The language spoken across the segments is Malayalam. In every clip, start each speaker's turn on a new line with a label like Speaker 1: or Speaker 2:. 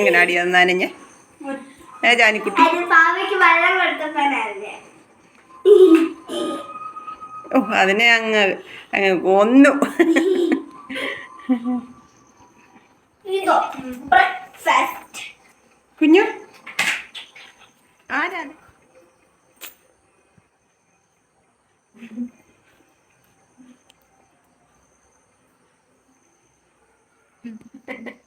Speaker 1: എങ്ങനെ അടി നനഞ്ഞ്. ഏ ജാനിക്കുട്ടി. ഓ അതിനെ അങ്ങ് അങ്ങ് കൊന്നു. കുഞ്ഞു. ആരാണ് Thank കാലിപ്പാന്ന്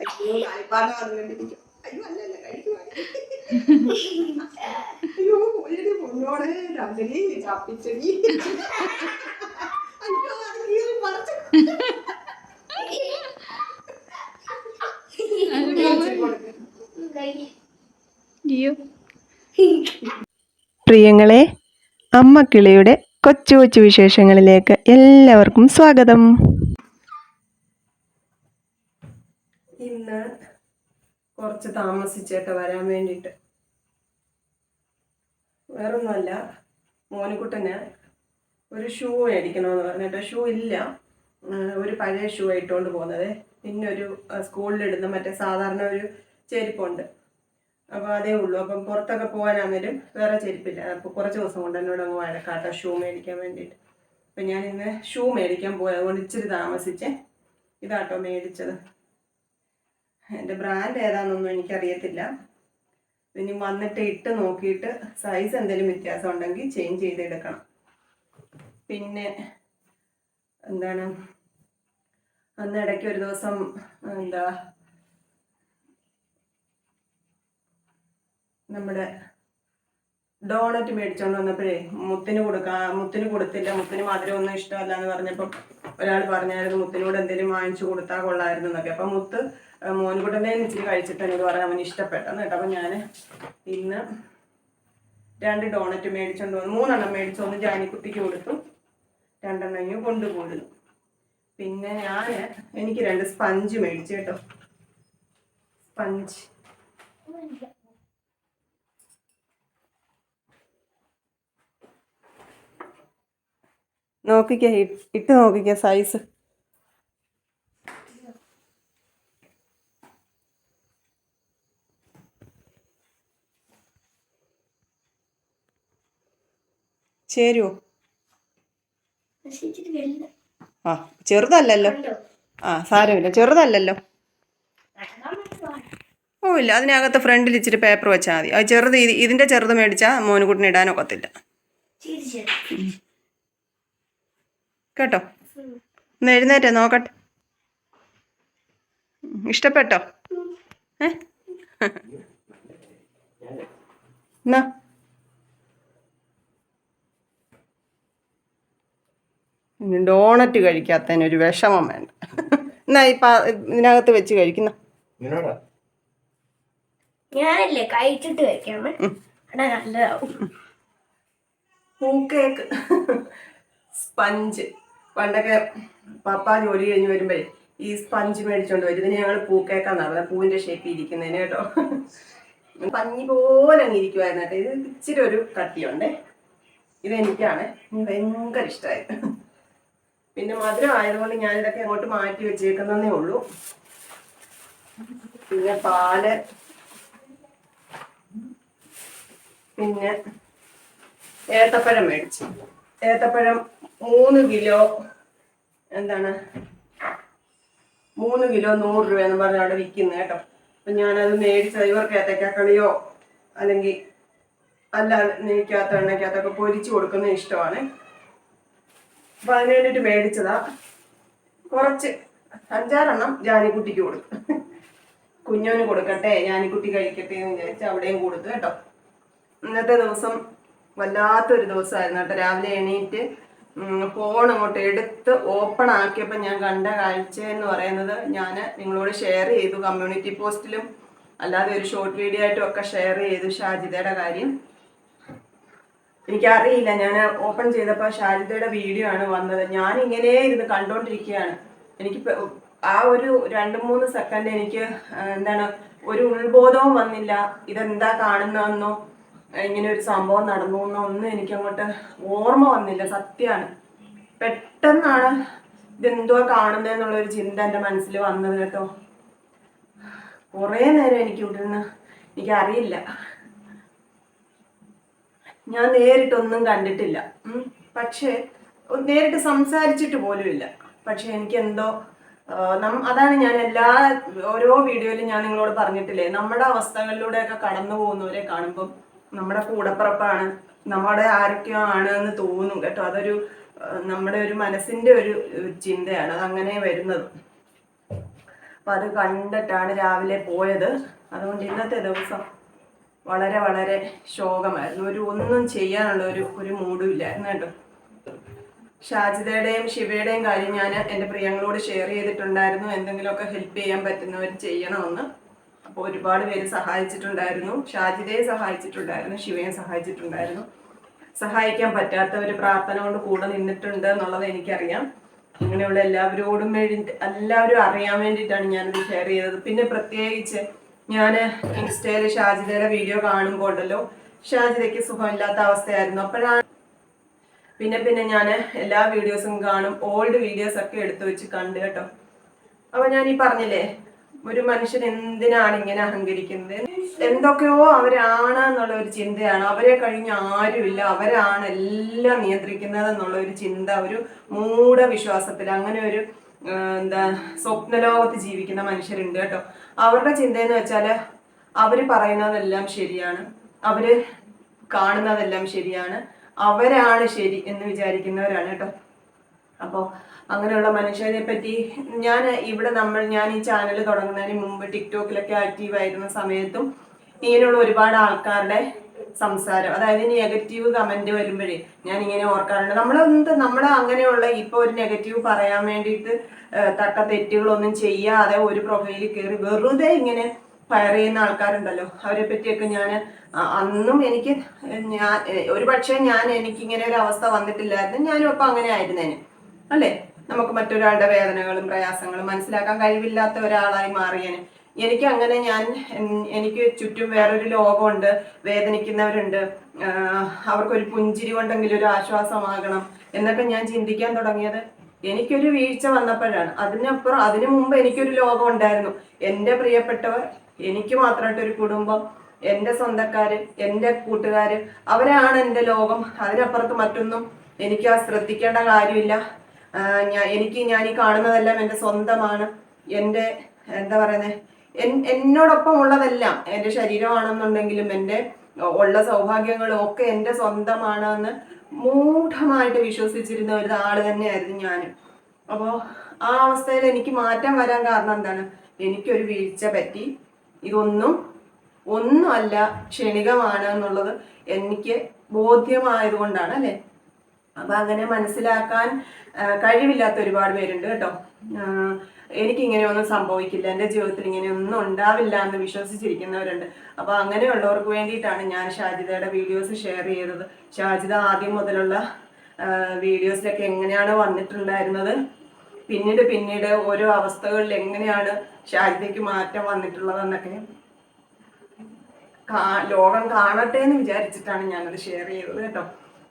Speaker 1: അയ്യോ. അല്ലല്ല കഴിക്കുവാണ് അയ്യോ ഒരു പൊന്നോടെ രണ്ടടി ചപ്പിച്ചടി അയ്യോ അത് കീറി പറിച്ചു പ്രിയങ്ങളെ അമ്മ കിളിയുടെ കൊച്ചു കൊച്ചു വിശേഷങ്ങളിലേക്ക് എല്ലാവർക്കും സ്വാഗതം. ഇന്ന് കുറച്ച് താമസിച്ചേട്ട വരാൻ വേണ്ടിയിട്ട്. വേറൊന്നുമല്ല മോനുകുട്ടന് ഒരു ഷൂ മേടിക്കണമെന്ന് പറഞ്ഞിട്ട് ഷൂ ഇല്ല. ഒരു പഴയ ഷൂ ഇട്ടുകൊണ്ട് പോകുന്നത്. പിന്നെ ഒരു സ്കൂളിലിടുന്ന മറ്റേ സാധാരണ ഒരു ചെരുപ്പുണ്ട്. അപ്പോൾ അതേ ഉള്ളൂ. അപ്പം പുറത്തൊക്കെ പോകാനാണെങ്കിലും വേറെ ചെരുപ്പില്ല. അപ്പോൾ കുറച്ച് ദിവസം കൊണ്ട് എന്നോട് അങ്ങ് വഴക്കാട്ടോ ഷൂ മേടിക്കാൻ വേണ്ടിയിട്ട്. അപ്പം ഞാൻ ഇന്ന് ഷൂ മേടിക്കാൻ പോയത് അതുകൊണ്ട് ഇച്ചിരി താമസിച്ച്. ഇതാട്ടോ മേടിച്ചത്. എന്റെ ബ്രാൻഡ് ഏതാണെന്നൊന്നും എനിക്കറിയത്തില്ല. ഇനി വന്നിട്ട് ഇട്ട് നോക്കിയിട്ട് സൈസ് എന്തെങ്കിലും വ്യത്യാസം ഉണ്ടെങ്കിൽ ചേഞ്ച് ചെയ്തെടുക്കണം. പിന്നെ എന്താണ്? അന്ന് ഇടയ്ക്ക് ഒരു ദിവസം എന്താ നമ്മുടെ ഡോണറ്റ് മേടിച്ചോണ്ട് വന്നപ്പോഴേ മുത്തിന് കൊടുക്കാ മുത്തിന് കൊടുത്തില്ല മുത്തിന് മധുരം ഒന്നും ഇഷ്ടമല്ല എന്ന് പറഞ്ഞപ്പം ഒരാൾ പറഞ്ഞായിരുന്നു മുത്തിനോട് എന്തെങ്കിലും വാങ്ങിച്ചു കൊടുത്താൽ കൊള്ളായിരുന്നു എന്നൊക്കെ. അപ്പം മുത്ത് മോനുകുട്ടന്റെ ഇച്ചിരി കഴിച്ചിട്ട് എന്നോട് പറയാൻ അവന് ഇഷ്ടപ്പെട്ടെന്ന് കേട്ടോ. അപ്പം ഞാൻ ഇന്ന് രണ്ട് ഡോണറ്റ് മേടിച്ചോണ്ട് വന്നു. മൂന്നെണ്ണം മേടിച്ചു. ഒന്ന് ജാനിക്കുട്ടിക്ക് കൊടുത്തു. രണ്ടെണ്ണം ഇങ്ങ് കൊണ്ടുപോയിരുന്നു പിന്നെ ഞാൻ എനിക്ക് രണ്ട് സ്പഞ്ച് മേടിച്ചു കേട്ടോ. സ്പഞ്ച്. നോക്കിക്കേ ഇട്ട് നോക്കിക്കേ സൈസ് ചേരുവോ? ആ ചെറുതല്ലല്ലോ. ആ സാരമില്ല ചെറുതല്ലല്ലോ. ഓ ഇല്ല അതിനകത്ത് ഫ്രണ്ടിൽ ഇച്ചിരി പേപ്പർ വെച്ചാൽ മതി. അത് ചെറുത് ഇത് ഇതിന്റെ ചെറുത് മേടിച്ചാൽ മോനുകുട്ടിന് ഇടാനൊക്കത്തില്ല. കേട്ടോ? ഒന്ന് എഴുന്നേറ്റേ നോക്കട്ടെ. ഇഷ്ടപ്പെട്ടോ? ഏ? എന്നാ? ഡോണറ്റ് കഴിക്കാത്തതിന് ഒരു വിഷമം വേണ്ട. എന്നാ ഇപ്പൊ ഇതിനകത്ത് വെച്ച് കഴിക്കുന്ന?
Speaker 2: ഞാനല്ലേ കഴിച്ചിട്ട് കഴിക്കാമേ? എടാ നല്ലതാവും.
Speaker 1: Cake sponge. പണ്ടൊക്കെ പപ്പ ജോലി കഴിഞ്ഞ് വരുമ്പോഴേ ഈ സ്പഞ്ച് മേടിച്ചോണ്ട് വരും. ഇതിന് ഞങ്ങൾ പൂക്കേക്കാൻ പറയുന്നത് പൂവിന്റെ ഷേപ്പിൽ ഇരിക്കുന്നതിന് കേട്ടോ. പഞ്ഞി പോലെ അങ്ങ് ഇരിക്കുമായിരുന്നു കേട്ടോ. ഇത് ഇച്ചിരി ഒരു കട്ടിയുണ്ടേ. ഇതെനിക്കാണ്. ഭയങ്കര ഇഷ്ടമായി പിന്നെ മധുരം ആയതുകൊണ്ട് ഞാനിതൊക്കെ അങ്ങോട്ട് മാറ്റി വെച്ചേക്കുന്നതേ ഉള്ളൂ. പിന്നെ പാൽ. പിന്നെ ഏത്തപ്പഴം മേടിച്ചു. ഏത്തപ്പഴം മൂന്ന് കിലോ എന്താണ്? മൂന്ന് കിലോ നൂറ് രൂപ എന്ന് പറഞ്ഞ് അവിടെ വിൽക്കുന്നത് കേട്ടോ. അപ്പം ഞാനത് മേടിച്ചത് ഇവർക്ക് ഏത്തക്കാക്കളിയോ അല്ലെങ്കിൽ അല്ല നെയ്ക്കകത്ത് എണ്ണയ്ക്കകത്തൊക്കെ പൊരിച്ചു കൊടുക്കുന്നത് ഇഷ്ടമാണ്. അപ്പം അതിന് വേണ്ടിയിട്ട് മേടിച്ചതാ. കുറച്ച് അഞ്ചാറെണ്ണം ജാനിക്കുട്ടിക്ക് കൊടുക്കും കുഞ്ഞോന് കൊടുക്കട്ടെ ജാനിക്കുട്ടി കഴിക്കട്ടെ എന്ന് വിചാരിച്ച് അവിടെയും കൊടുത്തു കേട്ടോ. ഇന്നത്തെ ദിവസം വല്ലാത്തൊരു ദിവസമായിരുന്നു കേട്ടോ. രാവിലെ എണീറ്റ് ഫോൺ അങ്ങോട്ട് എടുത്ത് ഓപ്പൺ ആക്കിയപ്പോൾ ഞാൻ കണ്ട കാഴ്ച എന്ന് പറയുന്നത് ഞാൻ നിങ്ങളോട് ഷെയർ ചെയ്തു കമ്മ്യൂണിറ്റി പോസ്റ്റിലും അല്ലാതെ ഒരു ഷോർട്ട് വീഡിയോ ആയിട്ടും ഒക്കെ ഷെയർ ചെയ്തു ഷാജിതയുടെ കാര്യം. എനിക്കറിയില്ല ഞാൻ ഓപ്പൺ ചെയ്തപ്പോൾ ഷാജിതയുടെ വീഡിയോ ആണ് വന്നത്. ഞാൻ ഇങ്ങനെ ഇരുന്ന് കണ്ടുകൊണ്ടിരിക്കുകയാണ് എനിക്ക് ആ ഒരു രണ്ട് മൂന്ന് സെക്കൻഡ് എനിക്ക് എന്താണ് ഒരു ഉത്ബോധവും വന്നില്ല. ഇതെന്താ കാണുന്നതെന്നോ ഇങ്ങനെ ഒരു സംഭവം നടന്നു ഒന്നും എനിക്ക് അങ്ങോട്ട് ഓർമ്മ വന്നില്ല സത്യമാണ് പെട്ടെന്നാണ് ഇതെന്തോ കാണുന്നത് ഒരു ചിന്ത എന്റെ മനസ്സിൽ വന്നത് കേട്ടോ. കുറേ നേരം എനിക്ക് ഇവിടെ നിന്ന് എനിക്കറിയില്ല. ഞാൻ നേരിട്ടൊന്നും കണ്ടിട്ടില്ല. പക്ഷേ നേരിട്ട് സംസാരിച്ചിട്ട് പോലുമില്ല പക്ഷെ എനിക്ക് എന്തോ അതാണ് ഞാൻ എല്ലാ ഓരോ വീഡിയോയിലും ഞാൻ നിങ്ങളോട് പറഞ്ഞിട്ടില്ലേ നമ്മുടെ അവസ്ഥകളിലൂടെയൊക്കെ കടന്നു പോകുന്നവരെ കാണുമ്പം നമ്മുടെ കൂടപ്പുറപ്പാണ് നമ്മുടെ ആരൊക്കെയോ ആണ് എന്ന് തോന്നും കേട്ടോ. അതൊരു നമ്മുടെ ഒരു മനസ്സിന്റെ ഒരു ചിന്തയാണ്. അത് അങ്ങനെ വരുന്നത്. അപ്പൊ അത് കണ്ടിട്ടാണ് രാവിലെ പോയത്. അതുകൊണ്ട് ഇന്നത്തെ ദിവസം വളരെ വളരെ ശോകമായിരുന്നു. ഒരു ഒന്നും ചെയ്യാനുള്ള ഒരു ഒരു മൂഡും ഇല്ലായിരുന്നു കേട്ടോ. ഷാജിതയുടെയും ശിവയുടെയും കാര്യം ഞാൻ എന്റെ പ്രിയങ്ങളോട് ഷെയർ ചെയ്തിട്ടുണ്ടായിരുന്നു. എന്തെങ്കിലുമൊക്കെ ഹെൽപ്പ് ചെയ്യാൻ പറ്റുന്നവർ ചെയ്യണമെന്ന്. ഒരുപാട് പേര് സഹായിച്ചിട്ടുണ്ടായിരുന്നു. ഷാജിതയെ സഹായിച്ചിട്ടുണ്ടായിരുന്നു ശിവയെ സഹായിച്ചിട്ടുണ്ടായിരുന്നു. സഹായിക്കാൻ പറ്റാത്തവർ പ്രാർത്ഥന കൊണ്ട് കൂടെ നിന്നിട്ടുണ്ട് എന്നുള്ളത് എനിക്കറിയാം. ഇങ്ങനെയുള്ള എല്ലാവരോടും വേണ്ടി എല്ലാവരും അറിയാൻ വേണ്ടിയിട്ടാണ് ഞാനിത് ഷെയർ ചെയ്തത്. പിന്നെ പ്രത്യേകിച്ച് ഞാൻ ഇൻസ്റ്റയിൽ ഷാജിതയുടെ വീഡിയോ കാണുമ്പോൾ ഉണ്ടല്ലോ ഷാജിതയ്ക്ക് സുഖമില്ലാത്ത അവസ്ഥയായിരുന്നു. അപ്പോഴാണ് പിന്നെ പിന്നെ ഞാൻ എല്ലാ വീഡിയോസും കാണും. ഓൾഡ് വീഡിയോസ് ഒക്കെ എടുത്തു വെച്ച് കണ്ടു കേട്ടോ. അപ്പൊ ഞാൻ ഈ പറഞ്ഞില്ലേ ഒരു മനുഷ്യൻ എന്തിനാണ് ഇങ്ങനെ അഹങ്കരിക്കുന്നത്? എന്തൊക്കെയോ അവരാണ് എന്നുള്ള ഒരു ചിന്തയാണ്. അവരെ കഴിഞ്ഞ് ആരുമില്ല. അവരാണ് എല്ലാം നിയന്ത്രിക്കുന്നത് എന്നുള്ള ഒരു ചിന്ത ഒരു മൂഢവിശ്വാസത്തിൽ അങ്ങനെ ഒരു എന്താ സ്വപ്നലോകത്ത് ജീവിക്കുന്ന മനുഷ്യരുണ്ട് കേട്ടോ. അവരുടെ ചിന്തയെന്ന് വെച്ചാൽ അവർ പറയുന്നതെല്ലാം ശരിയാണ്. അവർ കാണുന്നതെല്ലാം ശരിയാണ്. അവരാണ് ശരി എന്ന് വിചാരിക്കുന്നവരാണ് കേട്ടോ. അപ്പോൾ അങ്ങനെയുള്ള മനുഷ്യരെ പറ്റി ഞാൻ ഇവിടെ നമ്മൾ ഞാൻ ഈ ചാനൽ തുടങ്ങുന്നതിന് മുമ്പ് ടിക്ടോക്കിലൊക്കെ ആക്റ്റീവ് ആയിരുന്ന സമയത്തും ഇങ്ങനെയുള്ള ഒരുപാട് ആൾക്കാരുടെ സംസാരം അതായത് നെഗറ്റീവ് കമന്റ് വരുമ്പോഴേ ഞാൻ ഇങ്ങനെ ഓർക്കാറുണ്ട്. നമ്മളെന്ത് നമ്മളെ അങ്ങനെയുള്ള ഇപ്പൊ ഒരു നെഗറ്റീവ് പറയാൻ വേണ്ടിയിട്ട് തക്ക തെറ്റുകളൊന്നും ചെയ്യാതെ ഒരു പ്രൊഫൈലിൽ കയറി വെറുതെ ഇങ്ങനെ ഫയർ ചെയ്യുന്ന ആൾക്കാരുണ്ടല്ലോ. അവരെ പറ്റിയൊക്കെ ഞാൻ അന്നും എനിക്ക് ഞാൻ ഒരു പക്ഷേ ഞാൻ എനിക്ക് ഇങ്ങനെ ഒരു അവസ്ഥ വന്നിട്ടില്ലായിരുന്നു. ഞാനും അപ്പം അങ്ങനെ ആയിരുന്നേനെ. അല്ലേ? നമുക്ക് മറ്റൊരാളുടെ വേദനകളും പ്രയാസങ്ങളും മനസ്സിലാക്കാൻ കഴിവില്ലാത്ത ഒരാളായി മാറിയന്. എനിക്ക് അങ്ങനെ ഞാൻ എനിക്ക് ചുറ്റും വേറൊരു ലോകമുണ്ട് വേദനിക്കുന്നവരുണ്ട് അവർക്കൊരു പുഞ്ചിരി കൊണ്ടെങ്കിലും ഒരു ആശ്വാസമാകണം എന്നൊക്കെ ഞാൻ ചിന്തിക്കാൻ തുടങ്ങിയത്. എനിക്കൊരു വീഴ്ച വന്നപ്പോഴാണ്. അതിനപ്പുറം അതിനു മുമ്പ് എനിക്കൊരു ലോകം ഉണ്ടായിരുന്നു. എന്റെ പ്രിയപ്പെട്ടവർ എനിക്ക് മാത്രമായിട്ട് ഒരു കുടുംബം എന്റെ സ്വന്തക്കാര് എന്റെ കൂട്ടുകാര് അവരാണ് എന്റെ ലോകം. അതിനപ്പുറത്ത് മറ്റൊന്നും എനിക്ക് ആ ശ്രദ്ധിക്കേണ്ട കാര്യമില്ല. എനിക്ക് ഞാൻ ഈ കാണുന്നതെല്ലാം എന്റെ സ്വന്തമാണ്. എന്റെ എന്താ പറയുന്നത് എന്നോടൊപ്പം ഉള്ളതെല്ലാം എന്റെ ശരീരമാണെന്നുണ്ടെങ്കിലും എന്റെ ഉള്ള സൗഭാഗ്യങ്ങളും ഒക്കെ എന്റെ സ്വന്തമാണ് എന്ന് മൂഢമായിട്ട് വിശ്വസിച്ചിരുന്ന ഒരു ആൾ തന്നെയായിരുന്നു ഞാൻ അപ്പോൾ ആ അവസ്ഥയിൽ എനിക്ക് മാറ്റം വരാൻ കാരണം എന്താണ്? എനിക്കൊരു വീഴ്ച പറ്റി. ഇതൊന്നും ഒന്നുമല്ല ക്ഷണികമാണ് എന്നുള്ളത് എനിക്ക് ബോധ്യമായതുകൊണ്ടാണ് അല്ലേ? അപ്പൊ അങ്ങനെ മനസ്സിലാക്കാൻ കഴിവില്ലാത്ത ഒരുപാട് പേരുണ്ട് കേട്ടോ. എനിക്ക് എനിക്കിങ്ങനെയൊന്നും സംഭവിക്കില്ല. എന്റെ ജീവിതത്തിൽ ഇങ്ങനെയൊന്നും ഉണ്ടാവില്ല എന്ന് വിശ്വസിച്ചിരിക്കുന്നവരുണ്ട്. അപ്പൊ അങ്ങനെയുള്ളവർക്ക് വേണ്ടിയിട്ടാണ് ഞാൻ ഷാജിതയുടെ വീഡിയോസ് ഷെയർ ചെയ്തത്. ഷാജിത ആദ്യം മുതലുള്ള വീഡിയോസിലൊക്കെ എങ്ങനെയാണ് വന്നിട്ടുണ്ടായിരുന്നത്? പിന്നീട് പിന്നീട് ഓരോ അവസ്ഥകളിൽ എങ്ങനെയാണ് ഷാജിതയ്ക്ക് മാറ്റം വന്നിട്ടുള്ളതെന്നൊക്കെ ലോകം കാണട്ടെ എന്ന് വിചാരിച്ചിട്ടാണ് ഞാനത് ഷെയർ ചെയ്തത് കേട്ടോ.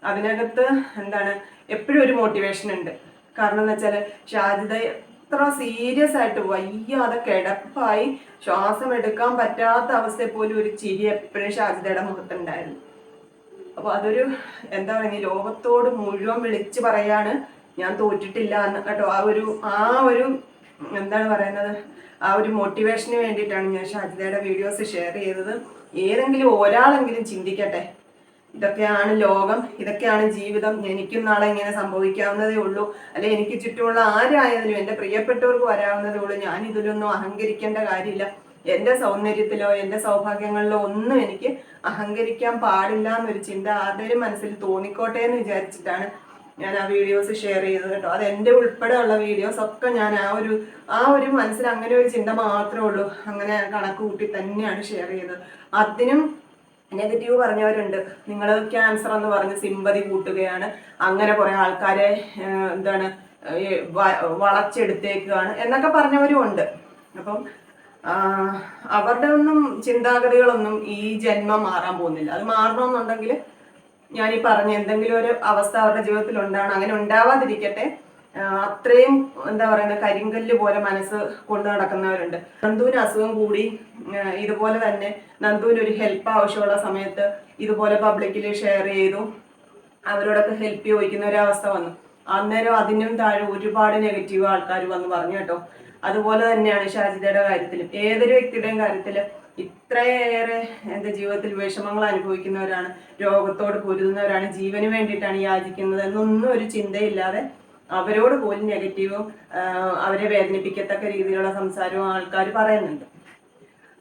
Speaker 1: അതിനകത്ത് എന്താണ് എപ്പോഴും ഒരു മോട്ടിവേഷൻ ഉണ്ട്. കാരണം എന്ന് വെച്ചാൽ ഷാജിദ എത്ര സീരിയസ് ആയിട്ട് വയ്യാതെ കിടപ്പായി. ശ്വാസം എടുക്കാൻ പറ്റാത്ത അവസ്ഥയിൽ പോലും ഒരു ചിരി എപ്പോഴും ഷാജിദയുടെ മുഖത്തുണ്ടായിരുന്നു. അപ്പോൾ അതൊരു എന്താ പറയുക ലോകത്തോട് മുഴുവൻ വിളിച്ചു പറയാണ്. ഞാൻ തോറ്റിട്ടില്ല എന്ന് കേട്ടോ. ആ ഒരു ആ ഒരു എന്താണ് പറയുന്നത്? ആ ഒരു മോട്ടിവേഷന് വേണ്ടിയിട്ടാണ് ഞാൻ ഷാജിദയുടെ വീഡിയോസ് ഷെയർ ചെയ്തത്. ഏതെങ്കിലും ഒരാളെങ്കിലും ചിന്തിക്കട്ടെ. ഇതൊക്കെയാണ് ലോകം ഇതൊക്കെയാണ് ജീവിതം. എനിക്കും നാളെ ഇങ്ങനെ സംഭവിക്കാവുന്നതേ ഉള്ളൂ. അല്ലെ എനിക്ക് ചുറ്റുമുള്ള ആരായാലും എന്റെ പ്രിയപ്പെട്ടവർക്ക് വരാവുന്നതേ ഉള്ളൂ. ഞാൻ ഇതിലൊന്നും അഹങ്കരിക്കേണ്ട കാര്യമില്ല. എന്റെ സൗന്ദര്യത്തിലോ എന്റെ സൗഭാഗ്യങ്ങളിലോ ഒന്നും എനിക്ക് അഹങ്കരിക്കാൻ പാടില്ല എന്നൊരു ചിന്ത ആരുടെയും മനസ്സിൽ തോന്നിക്കോട്ടെ എന്ന് വിചാരിച്ചിട്ടാണ് ഞാൻ ആ വീഡിയോസ് ഷെയർ ചെയ്തത് കേട്ടോ. അത് എന്റെ ഉൾപ്പെടെ ഉള്ള വീഡിയോസ് ഒക്കെ ഞാൻ ആ ഒരു ആ ഒരു മനസ്സിൽ അങ്ങനെ ഒരു ചിന്ത മാത്രമേ ഉള്ളൂ. അങ്ങനെ കണക്ക് കൂട്ടി തന്നെയാണ് ഷെയർ ചെയ്തത്. അതിനും നെഗറ്റീവ് പറഞ്ഞവരുണ്ട്. നിങ്ങൾ ക്യാൻസർ എന്ന് പറഞ്ഞ് സിമ്പതി കൂട്ടുകയാണ്. അങ്ങനെ കുറെ ആൾക്കാരെ എന്താണ് വളച്ചെടുത്തേക്കാണ് എന്നൊക്കെ പറഞ്ഞവരും ഉണ്ട്. അപ്പം അവരുടെ ഒന്നും ചിന്താഗതികളൊന്നും ഈ ജന്മം മാറാൻ പോകുന്നില്ല. അത് മാറണമെന്നുണ്ടെങ്കിൽ ഞാൻ ഈ പറഞ്ഞ എന്തെങ്കിലും ഒരു അവസ്ഥ അവരുടെ ജീവിതത്തിൽ ഉണ്ടാവണം അങ്ങനെ ഉണ്ടാവാതിരിക്കട്ടെ. അത്രയും എന്താ പറയുന്ന കരിങ്കല്ല് പോലെ മനസ്സ് കൊണ്ടു നടക്കുന്നവരുണ്ട്. നന്ദുവിന് അസുഖം കൂടി ഇതുപോലെ തന്നെ നന്ദുവിന് ഒരു ഹെൽപ്പ് ആവശ്യമുള്ള സമയത്ത് ഇതുപോലെ പബ്ലിക്കിൽ ഷെയർ ചെയ്തു. അവരോടൊക്കെ ഹെൽപ്പ് ചോദിക്കുന്ന ഒരു അവസ്ഥ വന്നു. അന്നേരം അതിനും താഴെ ഒരുപാട് നെഗറ്റീവ് ആൾക്കാർ വന്ന് പറഞ്ഞു കേട്ടോ. അതുപോലെ തന്നെയാണ് ഷാജിതയുടെ കാര്യത്തിലും. ഏതൊരു വ്യക്തിയുടെയും കാര്യത്തിൽ ഇത്രയേറെ എന്റെ ജീവിതത്തിൽ വിഷമങ്ങൾ അനുഭവിക്കുന്നവരാണ് രോഗത്തോട് പൊരുതുന്നവരാണ് ജീവന് വേണ്ടിയിട്ടാണ് യാചിക്കുന്നത് എന്നൊന്നും ഒരു ചിന്തയില്ലാതെ അവരോട് പോലും നെഗറ്റീവും അവരെ വേദനിപ്പിക്കത്തക്ക രീതിയിലുള്ള സംസാരവും ആൾക്കാർ പറയുന്നുണ്ട്.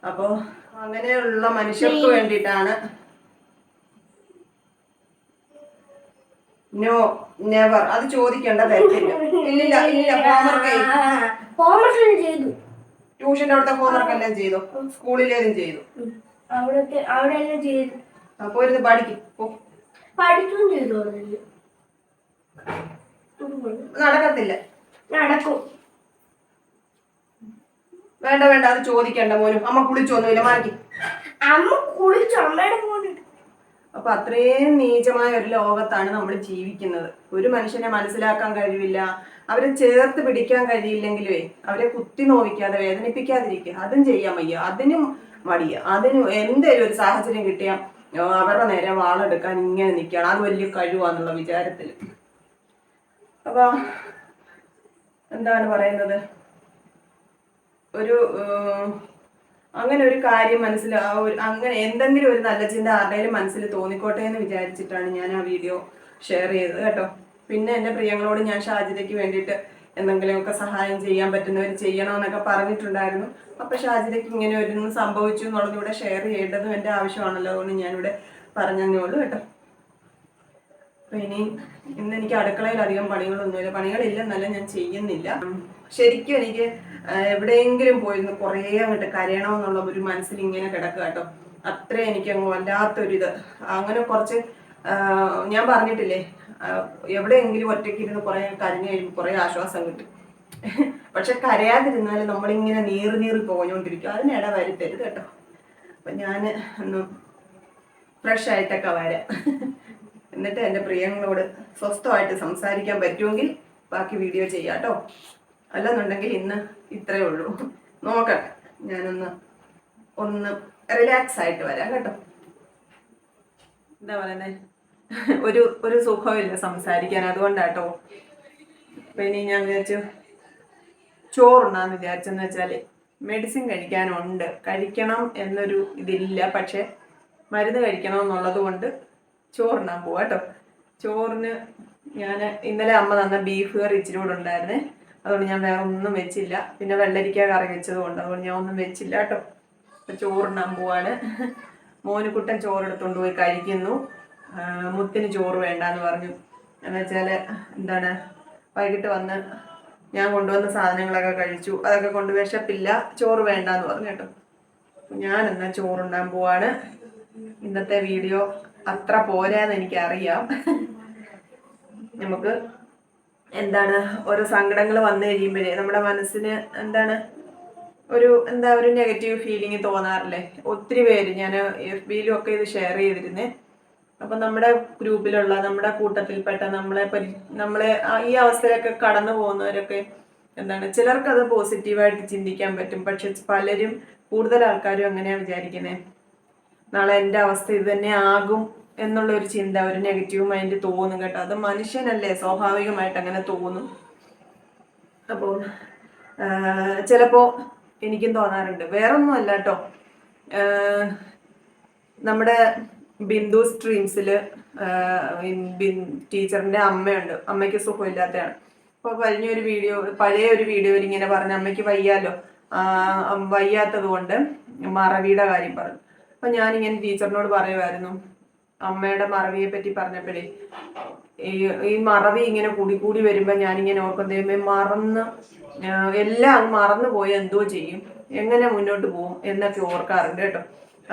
Speaker 1: അപ്പോൾ അങ്ങനെയുള്ള മനുഷ്യർക്ക് വേണ്ടിയിട്ടാണ്. No never. അത് ചോദിക്കേണ്ട ഇല്ലില്ല ഇല്ലില്ല ഹോംവർക്ക്
Speaker 2: ചെയ്തു.
Speaker 1: ട്യൂഷന്റെ അവിടുത്തെ ഹോംവർക്ക് എല്ലാം ചെയ്തു. സ്കൂളിലേതും ചെയ്തു.
Speaker 2: അവിടെ അവിടെ എല്ലാം ചെയ്തു.
Speaker 1: അപ്പൊ ഒരു പഠിക്കും.
Speaker 2: പഠിക്കുകയും ചെയ്തു
Speaker 1: നടക്കത്തില്ല.
Speaker 2: നടക്കും.
Speaker 1: വേണ്ട വേണ്ട അത് ചോദിക്കണ്ട മോനും. അമ്മ കുളിച്ചൊന്നുമില്ല മാറ്റി.
Speaker 2: അമ്മ കുളിച്ചു അമ്മയുടെ
Speaker 1: അപ്പൊ അത്രയും നീചമായ ഒരു ലോകത്താണ് നമ്മൾ ജീവിക്കുന്നത്. ഒരു മനുഷ്യനെ മനസ്സിലാക്കാൻ കഴിവില്ല. അവരെ ചേർത്ത് പിടിക്കാൻ കഴിയില്ലെങ്കിലേ അവരെ കുത്തി നോവിക്കാതെ വേദനിപ്പിക്കാതിരിക്കുക. അതും ചെയ്യാൻ വയ്യ. അതിനും മടിയ. അതിനും എന്തെങ്കിലും ഒരു സാഹചര്യം കിട്ടിയാൽ അവരുടെ നേരെ വാളെടുക്കാൻ ഇങ്ങനെ നിൽക്കുകയാണ്. അത് വലിയ കഴിവാന്നുള്ള വിചാരത്തിൽ അപ്പൊ എന്താണ് പറയുന്നത്? ഒരു അങ്ങനെ ഒരു കാര്യം മനസ്സിൽ ആ ഒരു അങ്ങനെ എന്തെങ്കിലും ഒരു നല്ല ചിന്ത ആരുടെയും മനസ്സിൽ തോന്നിക്കോട്ടെ എന്ന് വിചാരിച്ചിട്ടാണ് ഞാൻ ആ വീഡിയോ ഷെയർ ചെയ്തത് കേട്ടോ. പിന്നെ എന്റെ പ്രിയങ്ങളോട് ഞാൻ ഷാജിതയ്ക്ക് വേണ്ടിയിട്ട് എന്തെങ്കിലുമൊക്കെ സഹായം ചെയ്യാൻ പറ്റുന്നവർ ചെയ്യണമെന്നൊക്കെ പറഞ്ഞിട്ടുണ്ടായിരുന്നു. അപ്പോൾ ഷാജിതയ്ക്ക് ഇങ്ങനെ ഒരു സംഭവിച്ചു എന്നുള്ളത് ഇവിടെ ഷെയർ ചെയ്യേണ്ടതും എന്റെ ആവശ്യമാണല്ലോ അതുകൊണ്ട് ഞാനിവിടെ പറഞ്ഞു ഉള്ളൂ കേട്ടോ. അപ്പൊ ഇനി ഇന്ന് എനിക്ക് അടുക്കളയിൽ അധികം പണികളൊന്നുമില്ല. പണികളില്ലെന്നല്ല ഞാൻ ചെയ്യുന്നില്ല. ശരിക്കും എനിക്ക് എവിടെയെങ്കിലും പോയിരുന്ന് കുറേ അങ്ങോട്ട് കരയണമെന്നുള്ള ഒരു മനസ്സിൽ ഇങ്ങനെ കിടക്കുക കേട്ടോ. അത്ര എനിക്ക് അങ്ങ് വല്ലാത്തൊരിത്. അങ്ങനെ കുറച്ച് ഞാൻ പറഞ്ഞിട്ടില്ലേ എവിടെയെങ്കിലും ഒറ്റയ്ക്ക് ഇരുന്ന് കുറേ കരഞ്ഞു കഴിയുമ്പോൾ കുറേ ആശ്വാസം കിട്ടും. പക്ഷെ കരയാതിരുന്നാൽ നമ്മളിങ്ങനെ നീറി നീറി പോയോണ്ടിരിക്കും അതിനിട വരുത്തരുത് കേട്ടോ. അപ്പൊ ഞാൻ ഒന്ന് ഫ്രഷ് ആയിട്ടൊക്കെ വരാം. എന്നിട്ട് എന്റെ പ്രിയങ്ങളോട് സ്വസ്ഥമായിട്ട് സംസാരിക്കാൻ പറ്റുമെങ്കിൽ ബാക്കി വീഡിയോ ചെയ്യാം കേട്ടോ അല്ലെന്നുണ്ടെങ്കിൽ ഇന്ന് ഇത്രയേ ഉള്ളൂ. നോക്കട്ടെ ഞാനൊന്ന് ഒന്ന് റിലാക്സ് ആയിട്ട് വരാം കേട്ടോ. എന്താ പറയുന്നത് ഒരു ഒരു സുഖമില്ല സംസാരിക്കാൻ അതുകൊണ്ടാട്ടോ പിന്നെ ഇനി ഞാൻ വിചാരിച്ചു ചോറുണ്ണാന്ന് വിചാരിച്ചെന്ന് വെച്ചാൽ മെഡിസിൻ കഴിക്കാനുണ്ട്. കഴിക്കണം എന്നൊരു ഇതില്ല. പക്ഷെ മരുന്ന് കഴിക്കണം എന്നുള്ളത് കൊണ്ട് ചോറുണ്ണാൻ പോവാ കേട്ടോ. ചോറിന് ഞാൻ ഇന്നലെ അമ്മ തന്ന ബീഫ് കറി ഇച്ചിരി കൂടെ ഉണ്ടായിരുന്നേ. അതുകൊണ്ട് ഞാൻ വേറെ ഒന്നും വെച്ചില്ല. പിന്നെ വെള്ളരിക്ക കറി വെച്ചത് കൊണ്ട് അതുകൊണ്ട് ഞാൻ ഒന്നും വെച്ചില്ല കേട്ടോ. അപ്പൊ ചോറിനാൻ പോവാണ്. മോനുകുട്ടൻ ചോറെടുത്തുകൊണ്ട് പോയി കഴിക്കുന്നു. മുത്തിന് ചോറ് വേണ്ടാന്ന് പറഞ്ഞു. എന്ന് വെച്ചാൽ എന്താണ് വൈകിട്ട് വന്ന് ഞാൻ കൊണ്ടുവന്ന സാധനങ്ങളൊക്കെ കഴിച്ചു. അതൊക്കെ കൊണ്ട് വിശപ്പില്ല. ചോറ് വേണ്ടാന്ന് പറഞ്ഞു കേട്ടോ. ഞാൻ എന്നാ ചോറുണ്ടാൻ പോവാണ്. ഇന്നത്തെ വീഡിയോ അത്ര പോരാന്ന് എനിക്കറിയാം. നമുക്ക് എന്താണ് ഓരോ സങ്കടങ്ങൾ വന്നു കഴിയുമ്പോഴേ നമ്മുടെ മനസ്സിന് എന്താണ് ഒരു എന്താ ഒരു നെഗറ്റീവ് ഫീലിംഗ് തോന്നാറില്ലേ? ഒത്തിരി പേര് ഞാൻ എഫ് ബിയിലും ഒക്കെ ഇത് ഷെയർ ചെയ്തിരുന്നേ. അപ്പം നമ്മുടെ ഗ്രൂപ്പിലുള്ള നമ്മുടെ കൂട്ടത്തിൽപ്പെട്ട നമ്മളെ പരി നമ്മളെ ഈ അവസ്ഥയിലൊക്കെ കടന്നു പോകുന്നവരൊക്കെ എന്താണ് ചിലർക്കത് പോസിറ്റീവായിട്ട് ചിന്തിക്കാൻ പറ്റും. പക്ഷെ പലരും കൂടുതൽ ആൾക്കാരും അങ്ങനെയാണ് വിചാരിക്കുന്നത് നാളെ എന്റെ അവസ്ഥ ഇത് തന്നെ ആകും എന്നുള്ള ഒരു ചിന്ത ഒരു നെഗറ്റീവ് മൈൻഡ് തോന്നും കേട്ടോ. അത് മനുഷ്യനല്ലേ സ്വാഭാവികമായിട്ട് അങ്ങനെ തോന്നും. അപ്പോൾ ചിലപ്പോൾ എനിക്കും തോന്നാറുണ്ട്. വേറൊന്നും അല്ല കേട്ടോ നമ്മുടെ ബിന്ദു സ്ട്രീംസിൽ ടീച്ചറിന്റെ അമ്മയുണ്ട്. അമ്മയ്ക്ക് സുഖമില്ലാത്തതാണ് അപ്പോൾ കഴിഞ്ഞ ഒരു വീഡിയോ പഴയ ഒരു വീഡിയോയിൽ ഇങ്ങനെ പറഞ്ഞു അമ്മയ്ക്ക് വയ്യാലോ? വയ്യാത്തത് കൊണ്ട് മറവിയുടെ കാര്യം പറഞ്ഞു. അപ്പം ഞാനിങ്ങനെ ടീച്ചറിനോട് പറയുമായിരുന്നു അമ്മയുടെ മറവിയെ പറ്റി പറഞ്ഞപ്പോഴേ ഈ ഈ മറവി ഇങ്ങനെ കൂടി കൂടി വരുമ്പോൾ ഞാനിങ്ങനെ ഓർക്കും മറന്ന് എല്ലാം അങ്ങ് മറന്നു പോയി എന്തോ ചെയ്യും എങ്ങനെ മുന്നോട്ട് പോകും എന്നൊക്കെ ഓർക്കാറുണ്ട് കേട്ടോ.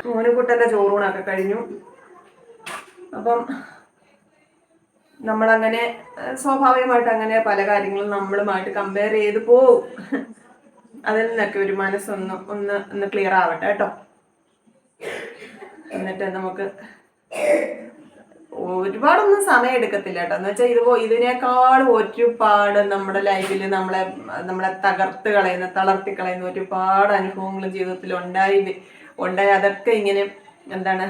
Speaker 1: മോനുകുട്ടന്റെ ചോറൂണൊക്കെ കഴിഞ്ഞു. അപ്പം നമ്മളങ്ങനെ സ്വാഭാവികമായിട്ട് അങ്ങനെ പല കാര്യങ്ങളും നമ്മളുമായിട്ട് കമ്പയർ ചെയ്ത് പോവും. അതിൽ നിന്നൊക്കെ ഒരു മനസ്സൊന്ന് ഒന്ന് ഒന്ന് ക്ലിയർ ആവട്ടെ കേട്ടോ. എന്നിട്ട് നമുക്ക് ഒരുപാടൊന്നും സമയം എടുക്കത്തില്ല കേട്ടോ. എന്ന് വെച്ചാൽ ഇതുപോ ഇതിനേക്കാൾ ഒരുപാട് നമ്മുടെ ലൈഫിൽ നമ്മളെ നമ്മളെ തകർത്ത് കളയുന്ന തളർത്തി കളയുന്ന ഒരുപാട് അനുഭവങ്ങൾ ജീവിതത്തിൽ ഉണ്ടായി ഉണ്ടായി. അതൊക്കെ ഇങ്ങനെ എന്താണ്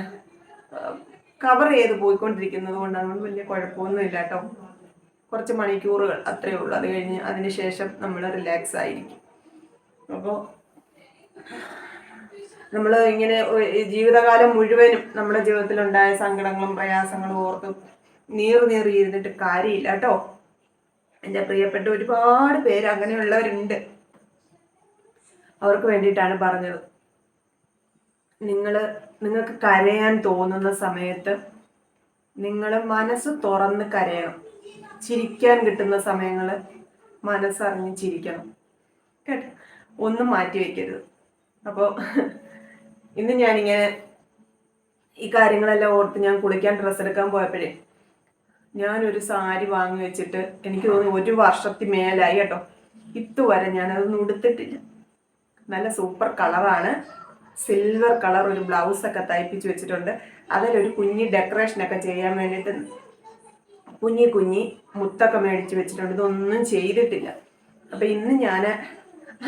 Speaker 1: കവർ ചെയ്ത് പോയിക്കൊണ്ടിരിക്കുന്നത് കൊണ്ട് അതുകൊണ്ട് വലിയ കുഴപ്പമൊന്നും ഇല്ല കേട്ടോ. കുറച്ച് മണിക്കൂറുകൾ അത്രയേ ഉള്ളൂ. അത് കഴിഞ്ഞ് അതിന് ശേഷം നമ്മൾ റിലാക്സ് ആയിരിക്കും. അപ്പോൾ നമ്മൾ ഇങ്ങനെ ജീവിതകാലം മുഴുവനും നമ്മുടെ ജീവിതത്തിലുണ്ടായ സങ്കടങ്ങളും പ്രയാസങ്ങളും ഓർത്ത് നീറി നീറി ഇരുന്നിട്ട് കാര്യമില്ല കേട്ടോ. എന്റെ പ്രിയപ്പെട്ട ഒരുപാട് പേര് അങ്ങനെയുള്ളവരുണ്ട്. അവർക്ക് വേണ്ടിയിട്ടാണ് പറഞ്ഞത്. നിങ്ങൾ നിങ്ങൾക്ക് കരയാൻ തോന്നുന്ന സമയത്ത് നിങ്ങൾ മനസ്സ് തുറന്ന് കരയണം. ചിരിക്കാൻ കിട്ടുന്ന സമയങ്ങൾ മനസ്സറിഞ്ഞ് ചിരിക്കണം. കേട്ടോ? ഒന്നും മാറ്റി വയ്ക്കരുത് അപ്പോൾ ഇന്ന് ഞാനിങ്ങനെ ഈ കാര്യങ്ങളെല്ലാം ഓർത്ത് ഞാൻ കുളിക്കാൻ ഡ്രസ്സ് എടുക്കാൻ പോയപ്പോഴേ ഞാനൊരു സാരി വാങ്ങി വെച്ചിട്ട് എനിക്ക് തോന്നുന്നു ഒരു വർഷത്തിൽ മേലായി കേട്ടോ. ഇതുവരെ ഞാനതൊന്നും ഉടുത്തിട്ടില്ല. നല്ല സൂപ്പർ കളറാണ് സിൽവർ കളർ ഒരു ബ്ലൗസൊക്കെ തയ്പ്പിച്ച് വെച്ചിട്ടുണ്ട്. അതിലൊരു കുഞ്ഞി ഡെക്കറേഷനൊക്കെ ചെയ്യാൻ വേണ്ടിയിട്ട് കുഞ്ഞി കുഞ്ഞി മുത്തൊക്കെ മേടിച്ച് വെച്ചിട്ടുണ്ട്. ഇതൊന്നും ചെയ്തിട്ടില്ല. അപ്പം ഇന്ന് ഞാൻ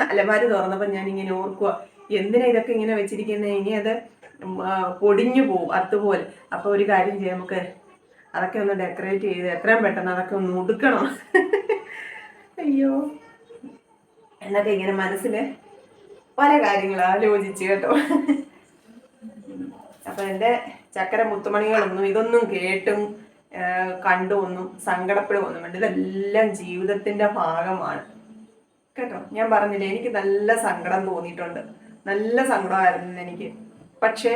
Speaker 1: അലമാരി തുറന്നപ്പോൾ ഞാനിങ്ങനെ ഓർക്കുക എന്തിനാ ഇതൊക്കെ ഇങ്ങനെ വെച്ചിരിക്കുന്നത് ഇനി അത് പൊടിഞ്ഞു പോവും അതുപോലെ. അപ്പോൾ ഒരു കാര്യം ചെയ്യാം നമുക്ക് അതൊക്കെ ഒന്ന് ഡെക്കറേറ്റ് ചെയ്ത് എത്രയും പെട്ടെന്ന് അതൊക്കെ ഒന്ന് ഉടുക്കണം. അയ്യോ. എന്നൊക്കെ ഇങ്ങനെ മനസ്സിൽ പല കാര്യങ്ങൾ ആലോചിച്ച് കേട്ടോ. അപ്പൊ എന്റെ ചക്കര മുത്തുമണികളൊന്നും ഇതൊന്നും കേട്ടും കണ്ടും ഒന്നും സങ്കടപ്പെടുമൊന്നും വേണ്ട. ഇതെല്ലാം ജീവിതത്തിന്റെ ഭാഗമാണ്. കേട്ടോ? ഞാൻ പറഞ്ഞില്ലേ എനിക്ക് നല്ല സങ്കടം തോന്നിയിട്ടുണ്ട്. നല്ല സങ്കടമായിരുന്നു എനിക്ക്. പക്ഷേ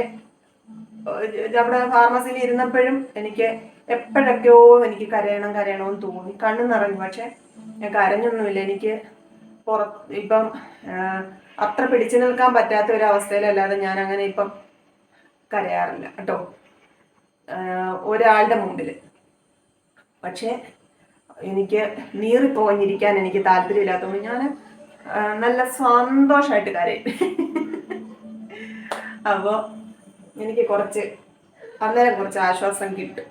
Speaker 1: നമ്മുടെ ഫാർമസിയിൽ ഇരുന്നപ്പോഴും എനിക്ക് എപ്പോഴൊക്കെയോ എനിക്ക് കരയണം കരയണമെന്ന് തോന്നി. കണ്ണു നിറഞ്ഞു. പക്ഷെ ഞാൻ കരഞ്ഞൊന്നുമില്ല. എനിക്ക് പുറ ഇപ്പം അത്ര പിടിച്ചു നിൽക്കാൻ പറ്റാത്ത ഒരു അവസ്ഥയിലല്ലാതെ ഞാൻ അങ്ങനെ ഇപ്പം കരയാറില്ല കേട്ടോ. ഒരാളുടെ മുമ്പിൽ പക്ഷേ എനിക്ക് നീറിപ്പോഞ്ഞിരിക്കാൻ എനിക്ക് താല്പര്യമില്ലാത്തതുകൊണ്ട് ഞാൻ നല്ല സന്തോഷമായിട്ട് കരയും. അപ്പോൾ എനിക്ക് കുറച്ച് അന്നേരം കുറച്ച് ആശ്വാസം കിട്ടും.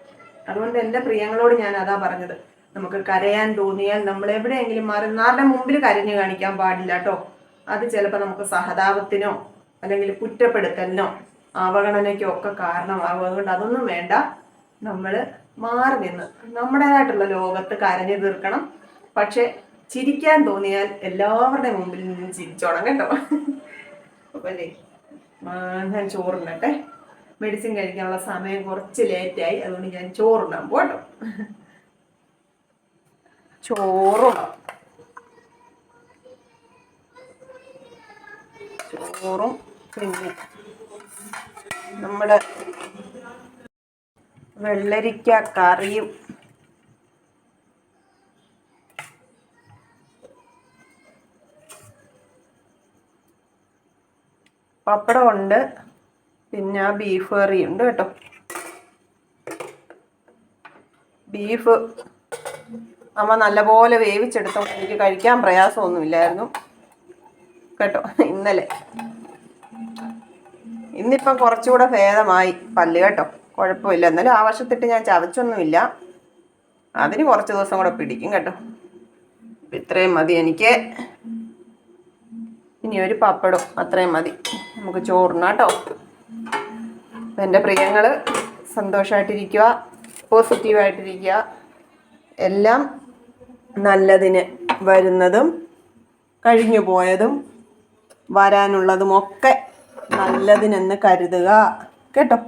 Speaker 1: അതുകൊണ്ട് എന്റെ പ്രിയങ്ങളോട് ഞാൻ അതാ പറഞ്ഞത്. നമുക്ക് കരയാൻ തോന്നിയാൽ നമ്മൾ എവിടെയെങ്കിലും മാറി മുമ്പിൽ കരഞ്ഞു കാണിക്കാൻ പാടില്ല കേട്ടോ. അത് ചിലപ്പോൾ നമുക്ക് സഹതാപത്തിനോ അല്ലെങ്കിൽ കുറ്റപ്പെടുത്തലിനോ അവഗണനയ്ക്കോ ഒക്കെ കാരണമാകും. അതുകൊണ്ട് അതൊന്നും വേണ്ട. നമ്മൾ മാറി നിന്ന് നമ്മുടേതായിട്ടുള്ള ലോകത്ത് കരഞ്ഞു തീർക്കണം. പക്ഷെ ചിരിക്കാൻ തോന്നിയാൽ എല്ലാവരുടെ മുമ്പിൽ നിന്ന് ചിരിച്ചോണം കേട്ടോ. അല്ലേ? ഞാൻ ചോറുണ്ണട്ടെ മെഡിസിൻ കഴിക്കാനുള്ള സമയം കുറച്ച് ലേറ്റായി അതുകൊണ്ട് ഞാൻ ചോറുണ്ണാൻ പോട്ടോ ചോറുണ്ണാം ചോറും പിന്നെ നമ്മുടെ വെള്ളരിക്ക കറിയും പപ്പടം ഉണ്ട് പിന്നെ ബീഫ് കറി ഉണ്ട് കേട്ടോ. ബീഫ് അമ്മ നല്ലപോലെ വേവിച്ചെടുത്തോ എനിക്ക് കഴിക്കാൻ പ്രയാസമൊന്നുമില്ലായിരുന്നു. കേട്ടോ ഇന്നലെ. ഇന്നിപ്പം കുറച്ചുകൂടെ ഭേദമായി പല്ല് കേട്ടോ. കുഴപ്പമില്ല. എന്നാലും ആവശ്യത്തിട്ട് ഞാൻ ചവച്ചൊന്നുമില്ല. അതിന് കുറച്ച് ദിവസം കൂടെ പിടിക്കും കേട്ടോ. ഇത്രയും മതി എനിക്ക്. ഇനി ഒരു പപ്പടം അത്രയും മതി. നമുക്ക് ചോറിന് കേട്ടോ അപ്പം എന്റെ പ്രിയങ്ങൾ സന്തോഷമായിട്ടിരിക്കുക പോസിറ്റീവായിട്ടിരിക്കുക. എല്ലാം നല്ലതിന് വരുന്നതും കഴിഞ്ഞു പോയതും വരാനുള്ളതുമൊക്കെ നല്ലതിനെന്ന് കരുതുക. കേട്ടോ?